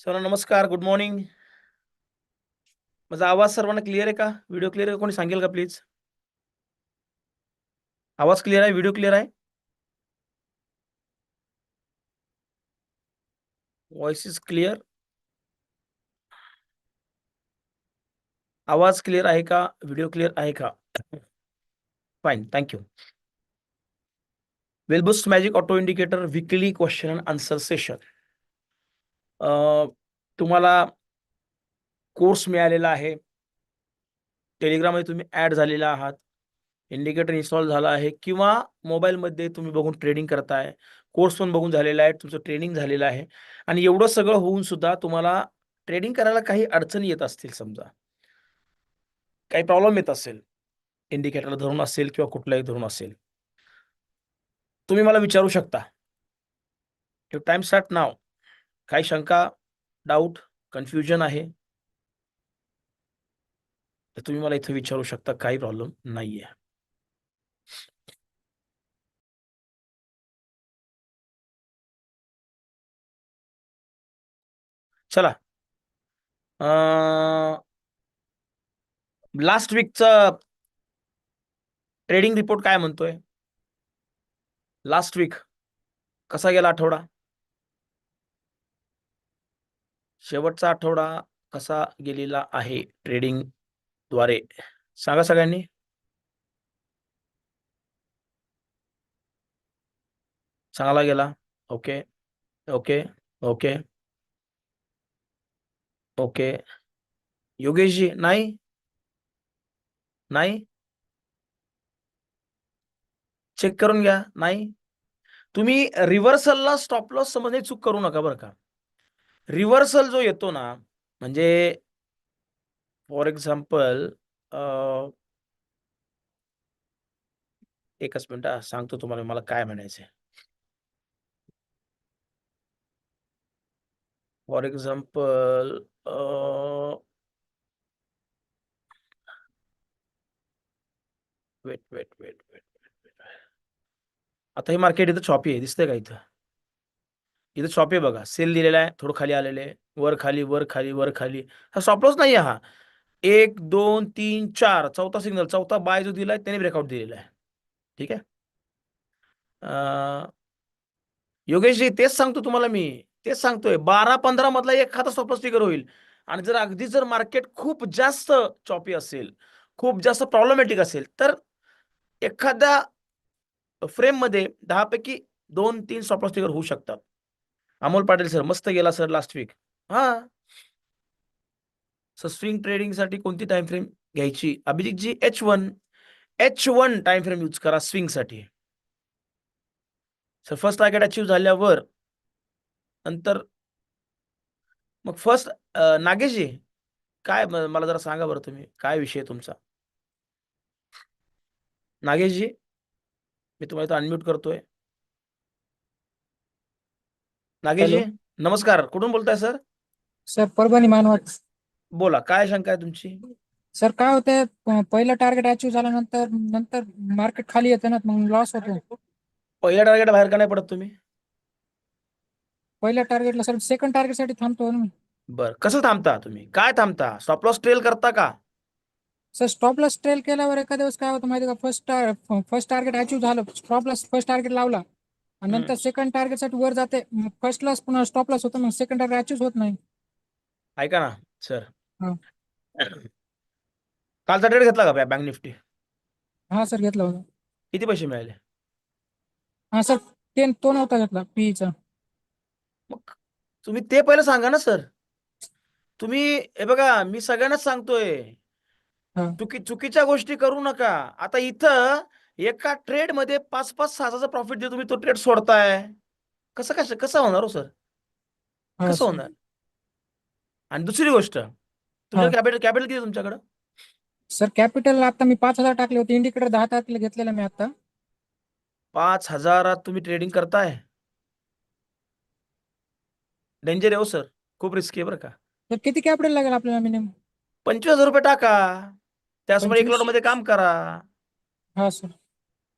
Sir नमस्कार good morning माझा आवाज़ सर्वांना क्लिअर आहे का? व्हिडिओ क्लिअर आहे कोणी सांगेल का प्लीज़ आवाज़ क्लिअर आहे? व्हिडिओ क्लिअर आहे? व्हॉइस इज़ क्लिअर आवाज़ क्लिअर आहे का? व्हिडिओ क्लिअर आहे का? Fine thank you वेलबुस्ट magic auto indicator weekly question and answer session तुम्हाला कोर्स मिळालेला आहे. टेलिग्राममध्ये तुम्ही ॲड झालेला आहात. इंडिकेटर इन्स्टॉल झाला आहे किंवा मोबाईलमध्ये तुम्ही बघून ट्रेडिंग करताय. कोर्स पण बघून झालेला आहे. तुमचं ट्रेनिंग झालेलं आहे. आणि एवढं सगळं होऊन सुद्धा तुम्हाला ट्रेडिंग करायला काही अडचणी येत असतील समजा. काही प्रॉब्लेम येत असेल. इंडिकेटरला धरून असेल किंवा कुठलाही धरून असेल. तुम्ही मला विचारू शकता. यू टाइम स्टार्ट नाव काही शंका डाऊट कन्फ्युजन आहे? तर तुम्ही मला इथे विचारू शकता काही प्रॉब्लेम नाहीये. चला. लास्ट वीकचा ट्रेडिंग रिपोर्ट काय म्हणतोय? लास्ट वीक कसा गेला आठवडा? शेवटचा आठवडा कसा गेलेला आहे ट्रेडिंगद्वारे? सांगा सगळ्यांनी. चांगला गेला. Okay. Okay. Okay. Okay. Yogeshji नाही? नाही? चेक करून घ्या. नाही? तुम्ही रिव्हर्सलला स्टॉप लॉस समजणे चूक करू नका बरं का. रिव्हर्सल जो येतो ना म्हणजे फॉर एक्झाम्पल एकच मिनिट सांगतो तुम्हाला मला काय म्हणायचंय. For example wait wait wait wait wait आता हे मार्केट इथं चॉपी आहे दिसतंय का इथं? इथं चॉपी आहे बघा. सेल दिलेला आहे. थोडं खाली आलेले वर खाली वर खाली वर खाली. हा स्टॉपलॉस नाही आहे हा. एक दोन तीन चार. चौथा सिग्नल चौथा बाय जो दिलाय त्याने ब्रेकआउट दिलेला आहे. ठीक आहे? योगेशजी तेच सांगतो तुम्हाला मी. तेच सांगतोय. बारा पंधरा मधला एखादा स्टॉपलॉस ट्रिगर होईल. आणि जर अगदी जर मार्केट खूप जास्त चॉपी असेल खूप जास्त प्रॉब्लेमॅटिक असेल तर एखाद्या फ्रेममध्ये दहा पैकी दोन तीन स्टॉपलॉस ट्रिगर होऊ शकतात. अमोल पाटील सर मस्त गेला सर लास्ट वीक हा. सर स्विंग ट्रेडिंगसाठी कोणती टाइम फ्रेम घ्यायची? Abhijitji H one H one time frame use करा स्विंगसाठी. सर फर्स्ट टार्गेट अचीव झाल्यावर नंतर मग फर्स्ट नागेशजी काय मला जरा सांगा बरं तुम्ही काय विषय तुमचा? नागेशजी मी तुम्हाला अनम्यूट करतोय. नागेशजी नमस्कार. कुठून बोलताय सर? सर परभणी मानवत. बोला काय शंका आहे तुमची? सर काय होतंय पहिलं टार्गेट अचीव झाल्यानंतर नंतर मार्केट खाली येतं ना मग लॉस होतो. पहिल्या टार्गेट बाहेर का नाही पडत तुम्ही? पहिल्या टार्गेटला सर सेकंड टार्गेटसाठी थांबतो ना मी. बर. कसं थांबता तुम्ही? काय थांबता? स्टॉप लॉस ट्रेल करता का? सर स्टॉप लॉस ट्रेल केल्यावर एका दिवस काय होतं माहिती का? फर्स्ट फर्स्ट टार्गेट अचीव झालं स्टॉप लॉस फर्स्ट टार्गेट लावला आणि नंतर सेकंड टार्गेटसाठी वर जाते. फर्स्ट लॉस पुन्हा स्टॉप लॉस होतं मग सेकंड टार्गेट अचीव होत नाही. ऐका ना सर हा. कालचा ट्रेड घेतला का बँक निफ्टी हा सर घेतला होता. किती पैसे मिळाले? हा सर टेन तो नव्हता घेतला पीचा मग तुम्ही ते पहिलं सांगा ना सर तुम्ही हे बघा मी सगळ्यांनाच सांगतोय. हा. चुकी चुकीच्या गोष्टी करू नका. आता इथं एका ट्रेडमध्ये पाच पाच सहाचा प्रॉफिट देतो तुम्ही तो ट्रेड सोडताय कसं कसं कसं होणार हो सर कसं सर होणार? आणि दुसरी गोष्ट तुमचं हा. कॅपिटल कॅपिटल किती तुमच्याकडं? सर कॅपिटल आता मी पाच हजार टाकले होते इंडिकेटर दहा तारखेला घेतलेला मी आता. पाच हजारात तुम्ही ट्रेडिंग करताय? डेंजर आहे हो सर खूप रिस्की आहे बरं का. तर किती कॅपिटल लागेल आपल्याला मिनिमम पंचवीस हजार रुपये टाका. त्यासमोर एक 25? मध्ये काम करा. हा सर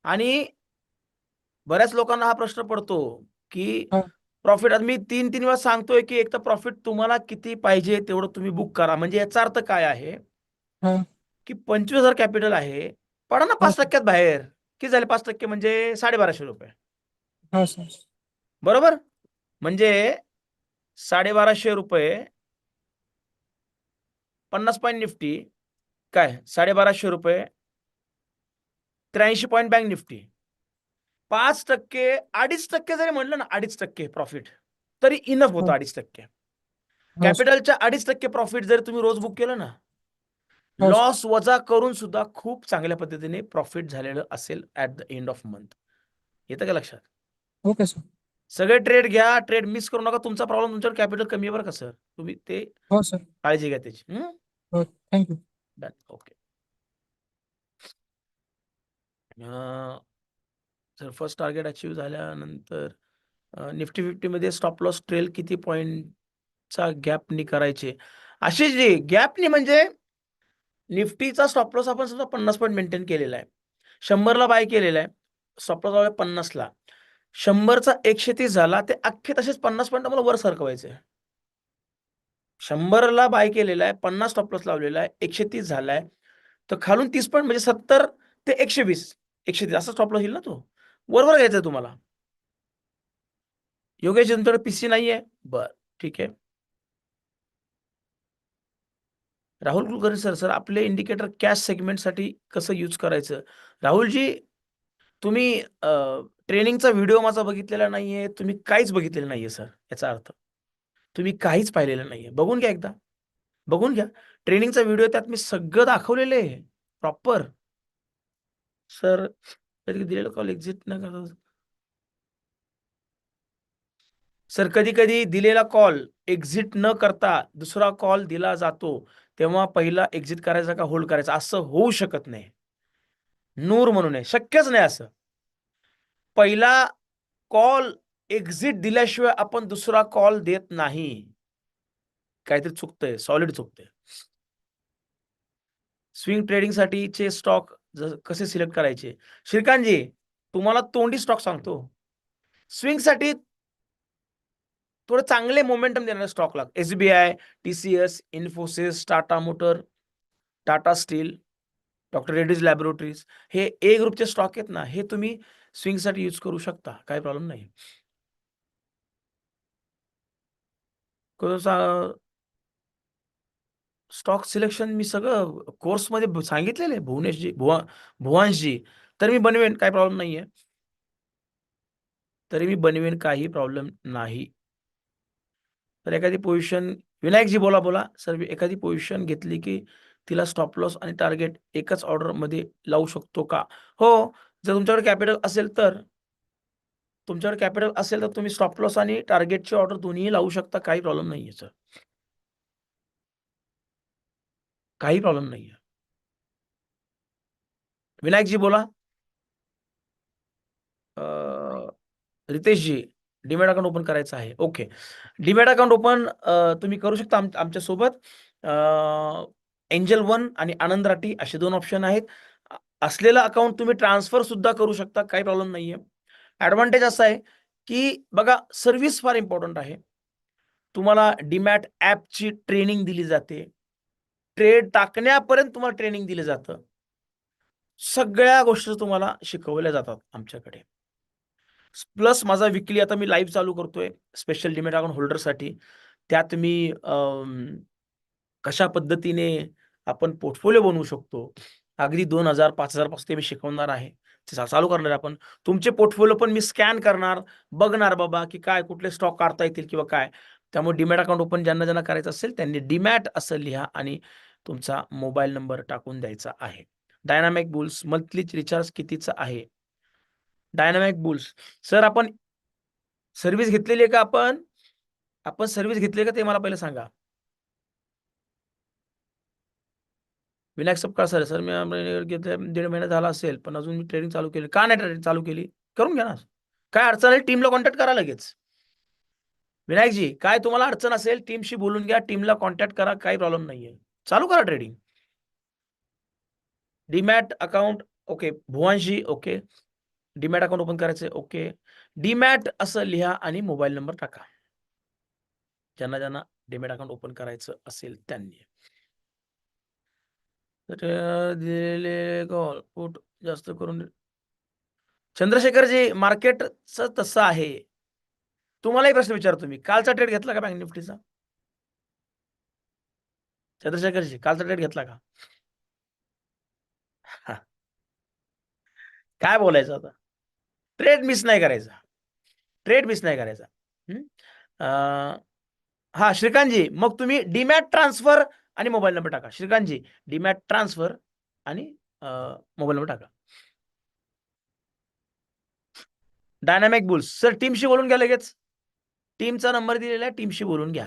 आणि बऱ्याच लोकांना हा प्रश्न पडतो की. प्रॉफिट मी तीन तीन वेळा सांगतोय की एक तर प्रॉफिट तुम्हाला किती पाहिजे तेवढं तुम्ही बुक करा. म्हणजे याचा अर्थ काय आहे. की पंचवीस हजार कॅपिटल आहे पडा ना पाच. टक्क्यात बाहेर. किती झाले पाच टक्के? म्हणजे साडेबाराशे रुपये. बरोबर? म्हणजे साडेबाराशे रुपये पन्नास पॉईंट निफ्टी काय? साडेबाराशे रुपये त्र्याऐंशी पॉईंट बँक निफ्टी पाच टक्के अडीच टक्के जरी म्हणलं ना अडीच टक्के प्रॉफिट तरी इनफ होतं हो. अडीच टक्के. हो. कॅपिटलच्या अडीच टक्के प्रॉफिट जर तुम्ही रोज बुक केलं ना हो. लॉस वजा करून सुद्धा खूप चांगल्या पद्धतीने प्रॉफिट झालेलं असेल at the end of month येतं का लक्षात? Okay sir. सगळे ट्रेड घ्या ट्रेड मिस करू नका तुमचा प्रॉब्लेम तुमच्यावर कॅपिटल कमी आहे बरं का सर? तुम्ही ते हो काळजी घ्या त्याची हो? Thank you done okay first target achieve झाल्यानंतर निफ्टी फिफ्टीमध्ये स्टॉप लॉस ट्रेल किती पॉईंटचा गॅपनी करायचे? असे जे गॅपनी म्हणजे निफ्टीचा स्टॉप लॉस आपण सुद्धा पन्नास पॉईंट मेंटेन केलेला आहे. शंभरला बाय केलेला आहे. स्टॉप लॉस आहे पन्नासला. शंभरचा एकशे तीस झाला ते अख्खे तसेच पन्नास पॉईंट आम्हाला वर सरकवायचे. आहे. शंभरला बाय केलेला आहे पन्नास स्टॉप लॉस लावलेला आहे एकशे तीस झालाय तर खालून तीस पॉईंट म्हणजे सत्तर ते एकशे वीस. एकशे तीस असा स्टॉप लॉस येईल ना तो? वरवर घ्यायचा आहे तुम्हाला. योगेश तुमच्याकडे पीसी नाहीये? बर ठीक आहे. राहुल कुलकर्णी सर सर आपले इंडिकेटर कॅश सेगमेंटसाठी कसं यूज करायचं? राहुलजी तुम्ही ट्रेनिंगचा व्हिडिओ माझा बघितलेला नाहीये तुम्ही काहीच बघितलेलं नाहीये सर याचा अर्थ. तुम्ही काहीच पाहिलेलं नाहीये. बघून घ्या एकदा. बघून घ्या. ट्रेनिंगचा व्हिडिओ त्यात मी सगळं दाखवलेलं आहे. प्रॉपर सर कधी दिलेलं कॉल एक्झिट न करता सर. कधी कधी दिलेला कॉल एक्झिट न करता दुसरा कॉल दिला जातो तेव्हा पहिला एक्झिट करायचा का होल्ड करायचा? असं होऊ शकत नाही. नूर म्हणून आहे शक्यच नाही असं. पहिला कॉल एक्झिट दिल्याशिवाय आपण दुसरा कॉल देत नाही. काहीतरी चुकतंय सॉलिड चुकतंय. स्विंग ट्रेडिंग साठीचे स्टॉक कसे सिलेक्ट करायचे? श्रीकांतजी तुम्हाला तोंडी स्टॉक सांगतो. स्विंगसाठी थोडे चांगले मोमेंटम देणारे स्टॉक लाग. SBI S Infosys Tata motor Tata steel doctor Reddy's laboratories हे ए ग्रुपचे स्टॉक आहेत ना हे तुम्ही स्विंगसाठी यूज करू शकता. काही प्रॉब्लेम नाही. स्टॉक सिलेक्शन मी सगळं कोर्समध्ये ब- सांगितलेलं आहे. भुवनेशजी भुवा भुवांशजी. तर मी बनवेन काही प्रॉब्लेम नाही आहे तरी मी बनवेन काही प्रॉब्लेम नाही. तर एखादी पोझिशन विनायकजी बोला बोला. सर एखादी पोझिशन घेतली की तिला स्टॉप लॉस आणि टार्गेट एकच ऑर्डरमध्ये लावू शकतो का? हो जर तुमच्याकडे कॅपिटल असेल तर. तुमच्याकडे कॅपिटल असेल तर तुम्ही स्टॉप लॉस आणि टार्गेटची ऑर्डर दोन्ही लावू शकता काही प्रॉब्लेम नाही आहे सर काही प्रॉब्लेम नाही आहे विनायकजी बोला. रितेशजी डीमॅट अकाउंट ओपन करायचं आहे. ओके डीमॅट अकाउंट ओपन तुम्ही करू शकता आम आमच्यासोबत. एंजल वन आणि आनंद राठी असे दोन ऑप्शन आहेत. असलेलं अकाउंट तुम्ही ट्रान्सफर सुद्धा करू शकता काही प्रॉब्लेम नाहीये. ॲडव्हान्टेज असा आहे की बघा सर्व्हिस फार इम्पॉर्टंट आहे. तुम्हाला डीमॅट ॲपची ट्रेनिंग दिली जाते. ट्रेड टाकण्यापर्यंत तुम्हाला ट्रेनिंग दिलं जातं. सगळ्या गोष्टी तुम्हाला शिकवल्या जातात आमच्याकडे. प्लस माझा विकली आता मी लाईव्ह चालू करतोय स्पेशल डिमेट अकाउंट होल्डरसाठी त्यात मी कशा पद्धतीने आपण पोर्टफोलिओ बनवू शकतो अगदी दोन हजार पाच हजारपासून ते मी शिकवणार आहे. ते चालू करणार आहे आपण. तुमचे पोर्टफोलिओ पण मी स्कॅन करणार बघणार बाबा की काय कुठले स्टॉक काढता येतील किंवा काय. त्यामुळे डीमॅट अकाउंट ओपन ज्यांना ज्यांना करायचं असेल त्यांनी डीमॅट असं लिहा आणि तुमचा मोबाईल नंबर टाकून द्यायचा आहे. डायनामिक बुल्स मंथली रिचार्ज कितीचा आहे? डायनामिक बुल्स सर आपण सर्व्हिस घेतलेली आहे का आपण? आपण सर्व्हिस घेतली का ते मला पहिले सांगा. विनायक सपकाळ सर सर मी आम्हाला दीड महिना झाला असेल पण अजून मी ट्रेनिंग चालू केली. का नाही ट्रेनिंग चालू केली? करून घ्या ना. काय अडचण आहे टीमला कॉन्टॅक्ट करा लगेच. विनायकजी काय तुम्हाला अडचण असेल टीमशी बोलून घ्या टीमला कॉन्टॅक्ट करा काही प्रॉब्लेम नाहीये. चालू करा ट्रेडिंग डीमॅट अकाउंट ओके भुवांशी ओके डीमॅट अकाउंट ओपन करायचं ओके डीमॅट असं लिहा आणि मोबाईल नंबर टाका. ज्यांना ज्यांना डीमॅट अकाउंट ओपन करायचं असेल त्यांनी. तर दिलेले कॉल जास्त करून चंद्रशेखरजी मार्केटचं तसं आहे. तुम्हालाही प्रश्न विचारतो मी. कालचा ट्रेड घेतला का बँक निफ्टीचा? चंद्रशेखरजी कालचा ट्रेड घेतला का? हा. काय बोलायचं आता? ट्रेड मिस नाही करायचा. ट्रेड मिस नाही करायचा. हम्म? हा श्रीकांतजी मग तुम्ही डीमॅट ट्रान्सफर आणि मोबाईल नंबर टाका. श्रीकांतजी डीमॅट ट्रान्सफर आणि मोबाईल नंबर टाका. डायनामिक बुल्स सर टीमशी बोलून घ्या लगेच. टीमचा नंबर दिलेला आहे टीमशी बोलून घ्या.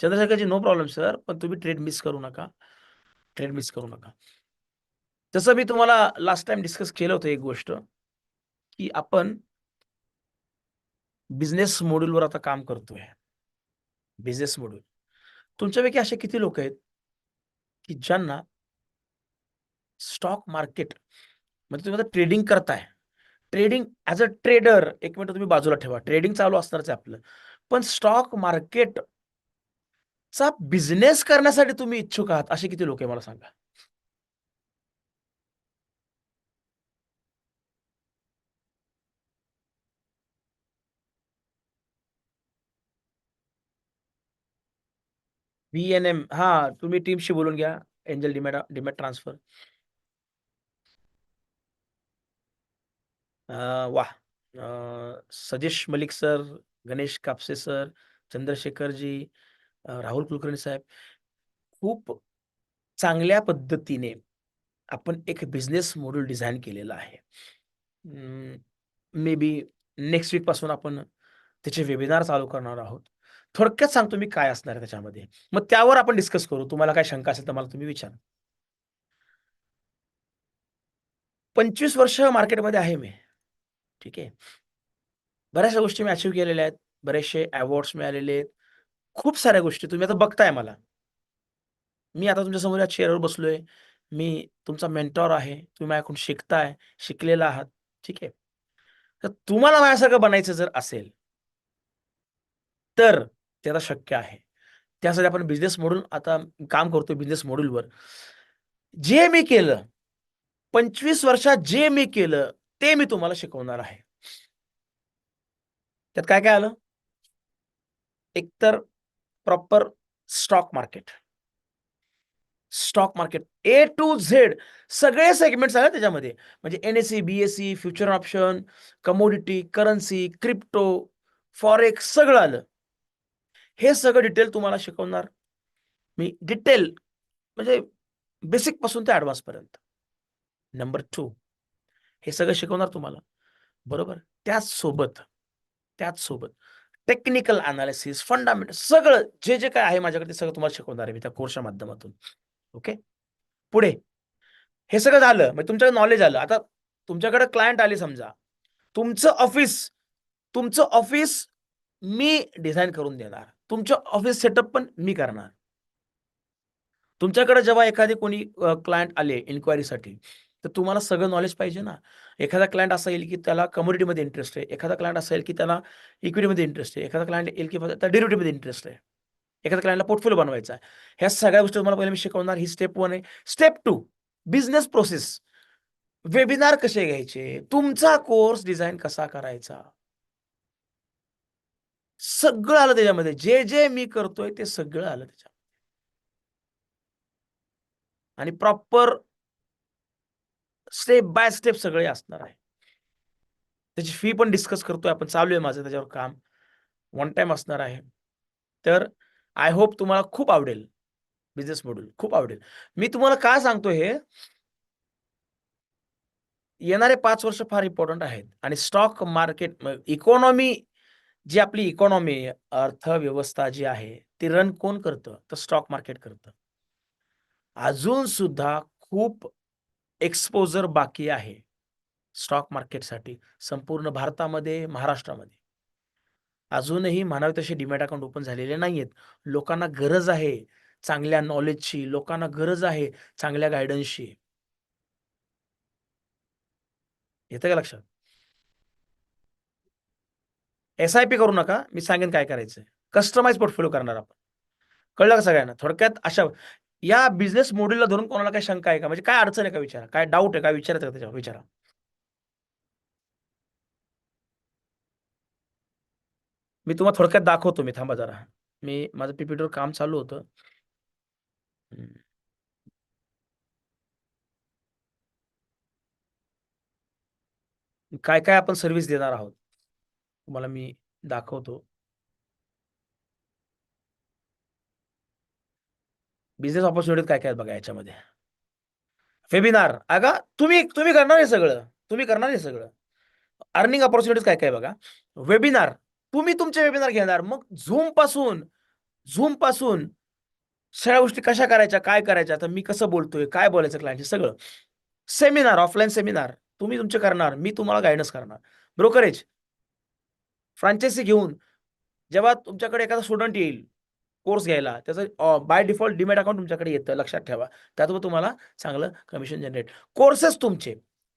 चंद्रशेखरजी नो प्रॉब्लेम सर पण तुम्ही ट्रेड मिस करू नका. ट्रेड मिस करू नका. जसं मी तुम्हाला लास्ट टाइम डिस्कस केलं होतं एक गोष्ट की आपण बिझनेस मॉड्यूलवर आता काम करतोय. बिझनेस मॉड्यूल तुमच्यापैकी असे किती लोक आहेत की ज्यांना स्टॉक मार्केट म्हणजे तुम्ही आता ट्रेडिंग करताय ट्रेडिंग ॲज अ ट्रेडर एक मिनिट तुम्ही बाजूला ठेवा. ट्रेडिंग चालू असणारच आहे आपलं. पण स्टॉक मार्केट चा बिझनेस करण्यासाठी तुम्ही इच्छुक आहात असे किती लोक आहे मला सांगा. व्ही एन एम हा तुम्ही टीमशी बोलून घ्या. एंजल डिमेट डिमेट ट्रान्सफर वा अं, सजेश मलिक सर गणेश कापसे सर चंद्रशेखरजी राहुल कुलकर्णी साहेब खूप चांगल्या पद्धतीने आपण एक बिझनेस मॉडेल डिझाईन केलेला आहे. मे बी नेक्स्ट वीकपासून आपण त्याचे वेबिनार चालू करणार आहोत. थोडक्यात सांगतो मी काय असणार आहे त्याच्यामध्ये. मग त्यावर आपण डिस्कस करू. तुम्हाला काय शंका असेल तर मला तुम्ही विचारा. पंचवीस वर्ष मार्केटमध्ये आहे मी. ठीक आहे. बऱ्याचशा गोष्टी मी अचीव केलेल्या आहेत. बरेचसे अवॉर्ड्स मिळालेले आहेत. खूप साऱ्या गोष्टी. तुम्ही आता बघताय मला. मी आता तुमच्यासमोर या चेअरवर बसलोय. मी तुमचा मेंटॉर आहे. तुम्ही माझ्याकडून शिकताय. शिकलेला आहात. ठीक आहे. तर तुम्हाला माझ्यासारखं बनायचं जर असेल तर ते आता शक्य आहे. त्यासाठी आपण बिझनेस मॉड्यूल आता काम करतोय बिझनेस मॉड्यूलवर जे मी केलं पंचवीस वर्षात जे मी केलं ते मी तुम्हाला शिकवणार आहे. त्यात काय काय आलं? एकतर proper stock market. Stock market. A to Z सगळे सेगमेंट्स आहेत त्याच्यामध्ये. म्हणजे N S C B S C future option commodity currency crypto forex सगळं आलं. हे सगळं डिटेल तुम्हाला शिकवणार. मी डिटेल म्हणजे बेसिकपासून ते ऍडव्हान्स पर्यंत. नंबर टू हे सगळं शिकवणार तुम्हाला. बरोबर? त्याच सोबत त्याच सोबत टेक्निकल अनालिसिस फंडामेंटल सगळं जे जे काय आहे माझ्याकडे ते सगळं तुम्हाला शिकवणार आहे मी त्या कोर्सच्या माध्यमातून. ओके पुढे. हे सगळं झालं म्हणजे तुमच्याकडे नॉलेज आलं. आता तुमच्याकडे क्लायंट आले समजा. तुमचं ऑफिस तुमचं ऑफिस मी डिझाईन करून देणार. तुमचं ऑफिस सेटअप पण मी करणार. तुमच्याकडे जेव्हा एखादी कोणी क्लायंट आले इन्क्वायरीसाठी तर तुम्हाला सगळं नॉलेज पाहिजे ना. एखादा क्लायंट असा येईल की त्याला कम्युनिटीमध्ये इंटरेस्ट आहे. एखादा क्लायंट असा येईल की त्याला इक्विटीमध्ये इंटरेस्ट आहे. एखादा क्लायंट येईल की त्या डेरिव्हेटिव्हमध्ये इंटरेस्ट आहे. एखाद्या क्लायंटला पोर्टफोलिओ बनवायचा आहे. ह्या सगळ्या गोष्टी तुम्हाला पहिले मी शिकवणार. ही स्टेप वन आहे. Step two business process webinar कसे घ्यायचे? तुमचा कोर्स डिझाईन कसा करायचा? सगळं आलं त्याच्यामध्ये. जे जे मी करतोय ते सगळं आलं त्याच्यामध्ये. आणि प्रॉपर स्टेप बाय स्टेप सगळे असणार आहे. त्याची फी पण डिस्कस करतोय आपण. चालू आहे माझं त्याच्यावर काम. वन टाइम असणार आहे. तर आय होप तुम्हाला खूप आवडेल. बिझनेस मॉड्यूल खूप आवडेल. मी तुम्हाला काय सांगतो हे? येणारे पाच वर्ष फार इम्पॉर्टंट आहेत. आणि स्टॉक मार्केट इकॉनॉमी जी आपली इकॉनॉमी अर्थव्यवस्था जी आहे ती रन कोण करतं? तर स्टॉक मार्केट करतं. अजून सुद्धा खूप एक्सपोजर बाकी आहे स्टॉक मार्केटसाठी संपूर्ण भारतामध्ये महाराष्ट्रामध्ये. अजूनही म्हणावे तसे डिमॅट अकाउंट ओपन झालेले नाही आहेत लोकांना गरज आहे चांगल्या नॉलेजची लोकांना गरज आहे चांगल्या गायडन्सची येतं का लक्षात? एस आय पी करू नका मी सांगेन काय करायचं कस्टमाइज पोर्टफोलिओ करणार आपण. कळलं का सगळ्यांना? थोडक्यात अशा या बिझनेस मॉडेलला धरून कोणाला काही शंका आहे का? म्हणजे काय अडचण आहे का विचारा? काय डाऊट आहे? काय विचारायचं का त्याच्यावर? विचारा. मी तुम्हाला थोडक्यात दाखवतो मी थांबा जरा. मी माझं पीपीटीवर काम चालू होतं. काय काय आपण सर्व्हिस देणार आहोत? तुम्हाला मी दाखवतो. बिझनेस ऑपॉर्च्युनिटीज काय काय आहेत बघा याच्यामध्ये? वेबिनार अगा तुम्ही तुम्ही करणार आहे सगळं. तुम्ही करणार आहे सगळं. अर्निंग ऑपॉर्च्युनिटीज काय काय बघा. वेबिनार तुम्ही तुमचे वेबिनार घेणार. मग झूमपासून झूमपासून सगळ्या गोष्टी कशा करायच्या काय करायच्या आता मी कसं बोलतोय काय बोलायचं क्लायंटशी सगळं. सेमिनार ऑफलाईन सेमिनार तुम्ही तुमचे करणार. मी तुम्हाला गायडन्स करणार. ब्रोकरेज फ्रँचायसी घेऊन. जेव्हा तुमच्याकडे एखादा स्टुडंट येईल कोर्स घ्यायला. त्याचं बाय डिफॉल्ट डिमेट अकाउंट तुमच्याकडे येतं लक्षात ठेवा. त्यातवर तुम्हाला चांगलं कमिशन जनरेट कोर्सेस तुमचे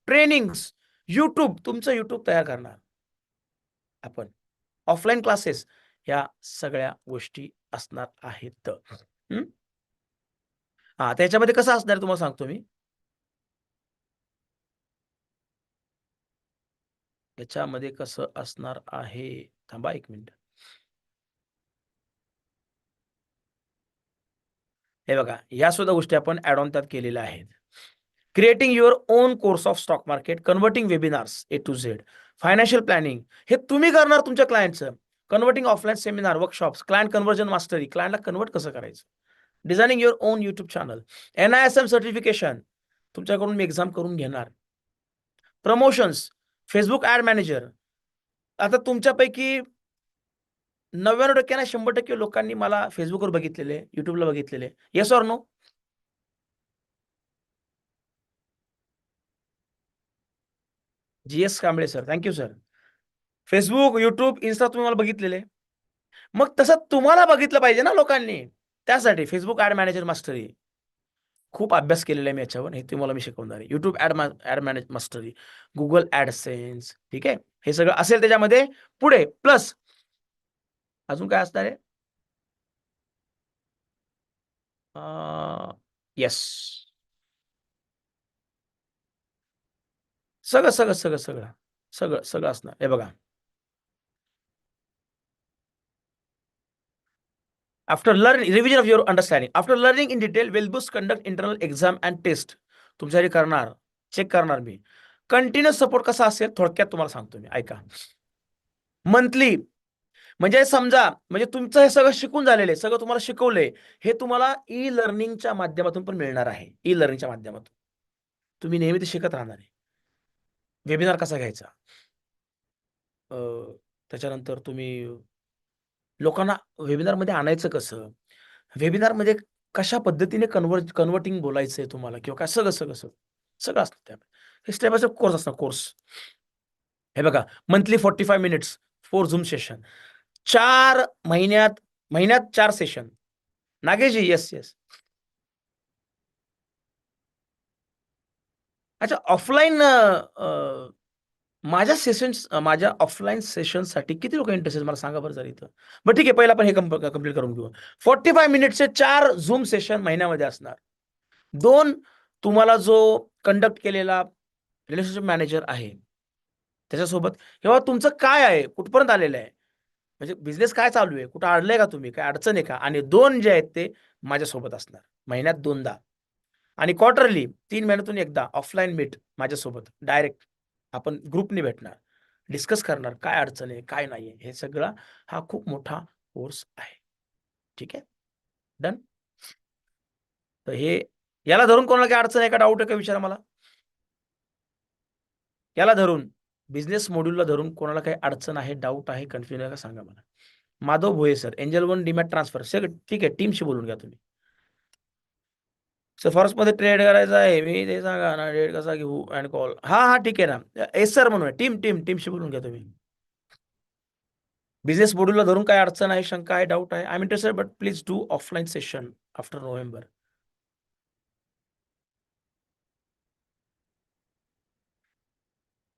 ट्रेनिंग्स यूट्यूब तुमचं यूट्यूब तयार करणार. आपण. ऑफलाईन क्लासेस या सगळ्या गोष्टी असणार आहेत. हम्म? हा त्याच्यामध्ये कसं असणार तुम्हाला सांगतो मी. याच्यामध्ये कसं असणार आहे? थांबा एक मिनिट. हे बघा या सुद्धा गोष्टी आपण ऍड ऑन त्यात केलेल्या आहेत. Creating your own course of stock market converting webinars A to Z financial planning हे तुम्ही करणार तुमच्या क्लायंटचं converting offline seminar workshops client conversion mastery क्लायंटला कन्वर्ट कसं करायचं? Designing your own YouTube channel N I S M certification तुमच्याकडून मी exam करून घेणार. प्रमोशन्स फेसबुक ऍड मॅनेजर आता तुमच्यापैकी नव्याण्णव टक्क्यांना शंभर टक्के लोकांनी मला फेसबुकवर बघितलेले युट्यूबला बघितलेले. Yes or no G S Kamble sir thank you sir Facebook YouTube Insta तुम्ही मला बघितलेले. मग तसं तुम्हाला बघितलं पाहिजे ना लोकांनी. त्यासाठी फेसबुक ऍड मॅनेजर मास्टरी खूप अभ्यास केलेला आहे मी याच्यावर. हे तुम्हाला मी शिकवणार आहे. YouTube ad ad manage mastery Google AdSense ठीक आहे? हे सगळं असेल त्याच्यामध्ये. पुढे प्लस अजून काय असणार आहे? येस सगळं सगळं सगळं सगळं सगळं सगळं असणार. हे बघा. After learning revision of your understanding after learning in detail will bus conduct internal exam and test तुमच्यासाठी करणार. चेक करणार मी. कंटिन्युअस सपोर्ट कसा असेल? थोडक्यात तुम्हाला सांगतो मी. ऐका. मंथली म्हणजे समजा म्हणजे तुमचं हे सगळं शिकून झालेलं आहे सगळं तुम्हाला शिकवलंय हे तुम्हाला ई लर्निंगच्या माध्यमातून पण मिळणार आहे ई लर्निंगच्या माध्यमातून. तुम्ही नेहमी ते शिकत राहणार आहे. वेबिनार कसा घ्यायचा? अं, त्याच्यानंतर तुम्ही लोकांना वेबिनारमध्ये आणायचं कसं? वेबिनारमध्ये म्हणजे कशा पद्धतीने कन्वर्ट कन्वर्टिंग बोलायचं आहे तुम्हाला किंवा काय सगळं सगळं सगळं सगळं असतं त्यामध्ये हे स्टेप बाय स्टेप कोर्स असणार कोर्स हे बघा monthly forty five minutes four Zoom session चार महिन्यात महिन्यात चार सेशन नागेशजी येस येस अच्छा ऑफलाईन माझ्या सेशन्स माझ्या ऑफलाईन सेशनसाठी किती लोक इंटरेस्ट मला सांगा बरं जरा इथं. बरं ठीक आहे पहिला आपण हे कंप्लीट करून घेऊ. फोर्टी फाय मिनिटचे चार झूम सेशन महिन्यामध्ये असणार. दोन तुम्हाला जो कंडक्ट केलेला रिलेशनशिप मॅनेजर आहे त्याच्यासोबत किंवा तुमचं काय आहे? कुठपर्यंत आलेलं आहे? म्हणजे बिझनेस काय चालू आहे? कुठं अडलंय का तुम्ही? काय अडचण आहे का? आणि दोन जे आहेत ते माझ्यासोबत असणार. महिन्यात दोनदा. आणि क्वार्टरली तीन महिन्यातून एकदा. ऑफलाईन मीट माझ्यासोबत. डायरेक्ट आपण ग्रुपने भेटणार. डिस्कस करणार. काय अडचण आहे? काय नाही आहे हे सगळा हा खूप मोठा कोर्स आहे. ठीक आहे? डन तर हे याला धरून कोणाला काय अडचण आहे? का डाऊट आहे? का विचारा मला. याला धरून. बिझनेस मॉड्यूलला धरून कोणाला काही अडचण आहे डाऊट आहे कन्फ्युजन आहे का सांगा मला. Madhav Bhoye sir Angel One demat transfer सगळं ठीक आहे टीमशी बोलून घ्या तुम्ही. सर फॉरेस्टमध्ये ट्रेड करायचा आहे मी ते सांगा ना ट्रेड कसा घेऊ अँड कॉल हा हा ठीक आहे ना. एस सर म्हणून टीम टीम टीमशी बोलून घ्या तुम्ही. बिझनेस मॉड्यूलला धरून काय अडचण आहे शंका आहे डाऊट आहे I am interested but please do offline session after November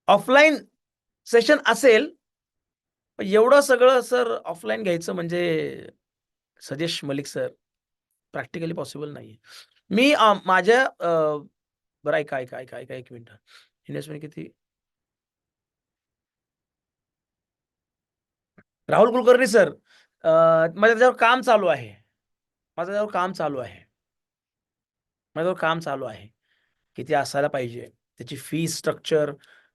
offline session असेल एवढं सगळं सर ऑफलाईन घ्यायचं म्हणजे Sajesh Malik sir practically possible नाही मी माझ्या बरं ऐका ऐका ऐका ऐका एक मिनिट. इन्व्हेस्टमेंट किती? राहुल कुलकर्णी सर माझ्या त्याच्यावर काम चालू आहे. माझं त्याच्यावर काम चालू आहे. माझ्यावर काम चालू आहे. किती असायला पाहिजे. त्याची फी स्ट्रक्चर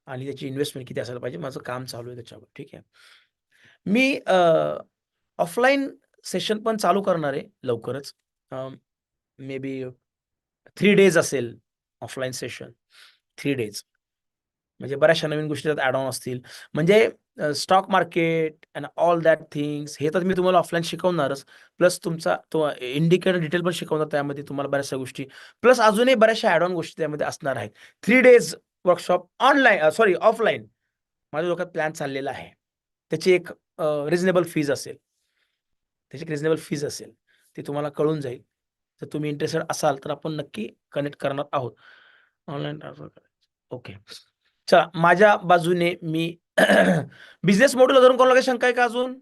आणि त्याची इन्व्हेस्टमेंट किती असायला पाहिजे माझं काम चालू आहे त्याच्यावर. ठीक आहे? मी ऑफलाईन सेशन पण चालू करणार आहे लवकरच. मे बी थ्री डेज असेल ऑफलाईन सेशन थ्री डेज म्हणजे बऱ्याचशा नवीन गोष्टी त्यात ॲड ऑन असतील. म्हणजे stock market and all that things हे तर मी तुम्हाला ऑफलाईन शिकवणारच. प्लस तुमचा तो इंडिकेटर डिटेल पण शिकवणार त्यामध्ये तुम्हाला बऱ्याचशा गोष्टी. प्लस अजूनही बऱ्याचशा ॲड ऑन गोष्टी त्यामध्ये असणार आहेत. Three days workshop online sorry offline माझ्या डोक्यात प्लॅन चाललेला आहे. त्याची एक रिजनेबल फीज असेल. त्याची एक रिजनेबल फीज असेल. ती तुम्हाला कळून जाईल. जर तुम्ही इंटरेस्टेड असाल तर आपण नक्की कनेक्ट करणार आहोत. ऑनलाईन ट्रान्सफर करायचं. ओके चला माझ्या बाजूने मी बिझनेस मॉड्यूलला धरून कोणाला काही शंका आहे का अजून?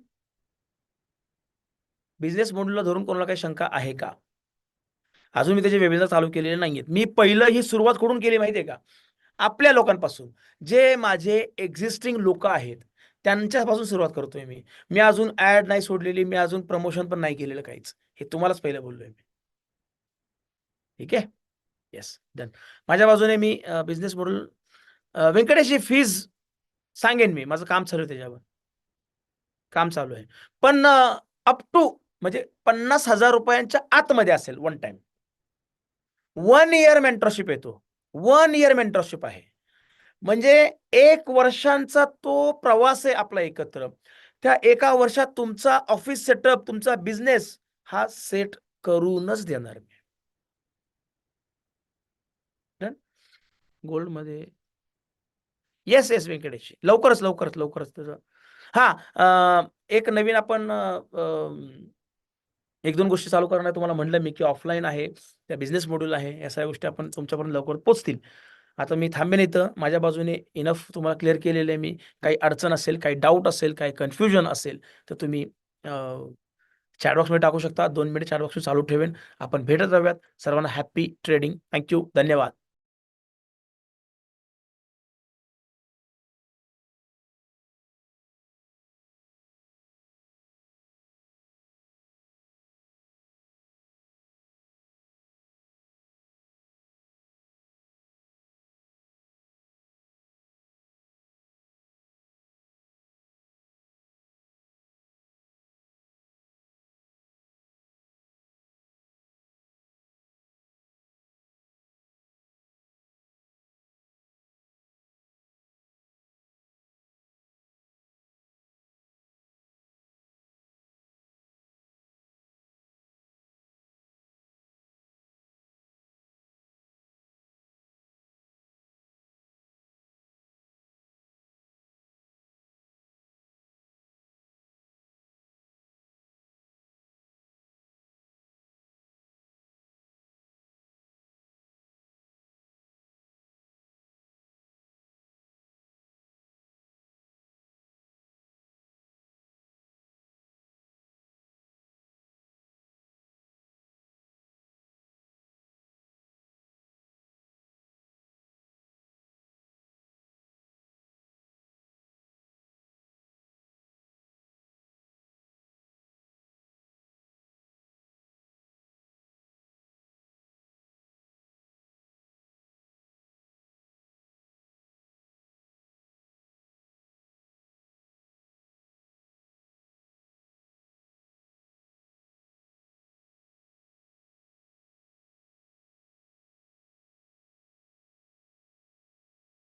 बिझनेस मॉड्यूलला धरून कोणाला काही शंका आहे का? अजून मी त्याचे वेबिनार चालू केलेले नाहीयेत. मी पहिलं ही सुरुवात कुठून केली माहिती आहे का? आपल्या लोकांपासून. जे माझे एक्झिस्टिंग लोक आहेत त्यांच्यापासून सुरुवात करतोय मी. मी अजून ऍड नाही सोडलेली मी अजून प्रमोशन पण नाही केलेलं काहीच. हे तुम्हालाच पहिलं बोललोय मी. ठीक आहे? येस डन माझ्या बाजूने मी बिझनेस मॉडेल व्यंकटेशची फीज सांगेन मी. माझं काम चालू आहे त्याच्यावर. काम चालू आहे. पण अप टू म्हणजे पन्नास हजार रुपयांच्या आतमध्ये असेल one time one year mentorship येतो. वन इयर मेंटरशिप आहे. म्हणजे एक वर्षांचा तो प्रवास आहे आपला एकत्र. त्या एका वर्षात तुमचा ऑफिस सेटअप तुमचा बिझनेस हा सेट करूनच देणार मी. गोल्डमध्ये. येस येस व्यंकटेश लवकरच लवकरच लवकरच त्याचं. हा एक नवीन आपण एक दोन गोष्टी चालू करणार. तुम्हाला म्हणलं मी की ऑफलाईन आहे त्या बिझनेस मॉड्यूल आहे या सगळ्या गोष्टी आपण तुमच्यापर्यंत लवकर पोहोचतील आता मी थांबेन इथं. माझ्या बाजूने इनफ तुम्हाला क्लिअर केलेलं आहे मी. काही अडचण असेल काही डाऊट असेल काही कन्फ्युजन असेल तर तुम्ही चॅटबॉक्समध्ये टाकू शकता. दोन मिनिट चॅटबॉक्स चालू ठेवेन. आपण भेटत राहूयात. सर्वांना हॅपी ट्रेडिंग थँक्यू धन्यवाद.